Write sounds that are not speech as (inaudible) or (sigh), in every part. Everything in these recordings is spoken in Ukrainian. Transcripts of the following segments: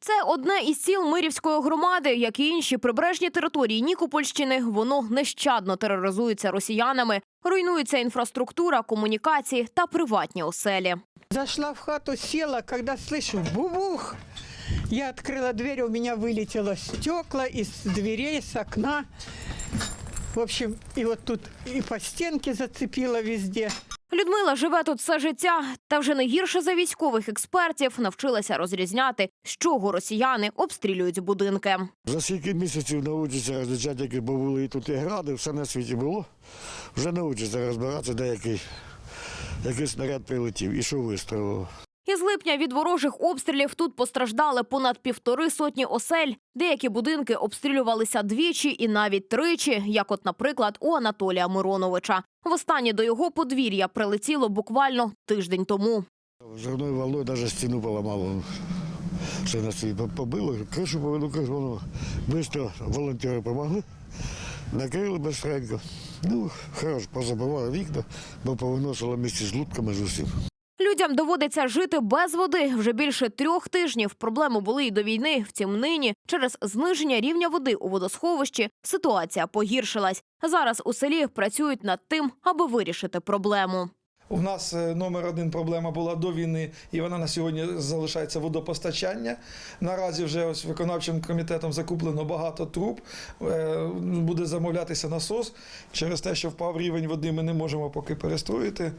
Це одне із сіл Мирівської громади, як і інші прибережні території Нікопольщини. Воно нещадно тероризується росіянами, руйнується інфраструктура, комунікації та приватні оселі. Зашла в хату, села, когда слышу бубух. Я открыла дверь, у меня вылетело стекла из дверей, с окна. В общем, и вот тут и по стенке зацепило везде. Людмила живе тут все життя, та вже не гірше за військових експертів навчилася розрізняти, з чого росіяни обстрілюють будинки. За скільки місяців навчиться розлічати, які були і тут і гради, все на світі було. Вже навчиться розбиратися, де який, який снаряд прилетів і що вистрілило. Із липня від ворожих обстрілів тут постраждали понад півтори сотні осель. Деякі будинки обстрілювалися двічі і навіть тричі, як от, наприклад, у Анатолія Мироновича. Востаннє до його подвір'я прилетіло буквально тиждень тому. Взривною волною навіть стіну поламало. Все на світ побило, кришу повело, кришу воно. Бистро волонтери допомогли, накрили быстренько. Ну, хорошо, позабивали вікна, бо повиносило місці з лутками з усім. Людям доводиться жити без води вже більше трьох тижнів. Проблеми були і до війни. Втім, нині через зниження рівня води у водосховищі ситуація погіршилась. Зараз у селі працюють над тим, аби вирішити проблему. У нас е, номер один проблема була до війни, і вона на сьогодні залишається водопостачання. Наразі вже ось виконавчим комітетом закуплено багато труб. Е, Буде замовлятися насос. Через те, що впав рівень води, ми не можемо поки перестроїти.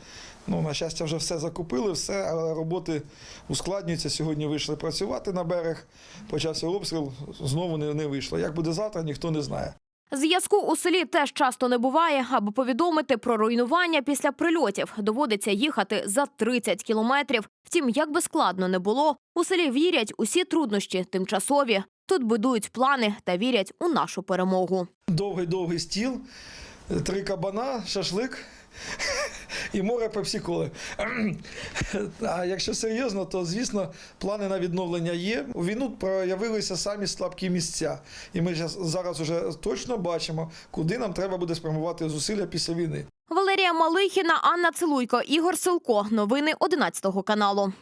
Ну, на щастя, вже все закупили, все, але роботи ускладнюються. Сьогодні вийшли працювати на берег. Почався обстріл, знову не, не вийшло. Як буде завтра, ніхто не знає. Зв'язку у селі теж часто не буває. Аби повідомити про руйнування після прильотів, доводиться їхати за 30 кілометрів. Втім, як би складно не було, у селі вірять усі труднощі тимчасові. Тут будують плани та вірять у нашу перемогу. довгий-довгий стіл, три кабана, шашлик і море пепсіколи. (clears throat) А якщо серйозно, то звісно плани на відновлення є. У війну проявилися самі слабкі місця, і ми зараз уже точно бачимо, куди нам треба буде спрямувати зусилля після війни. Валерія Малихіна, Анна Цилуйко, Ігор Силко. Новини 11 каналу.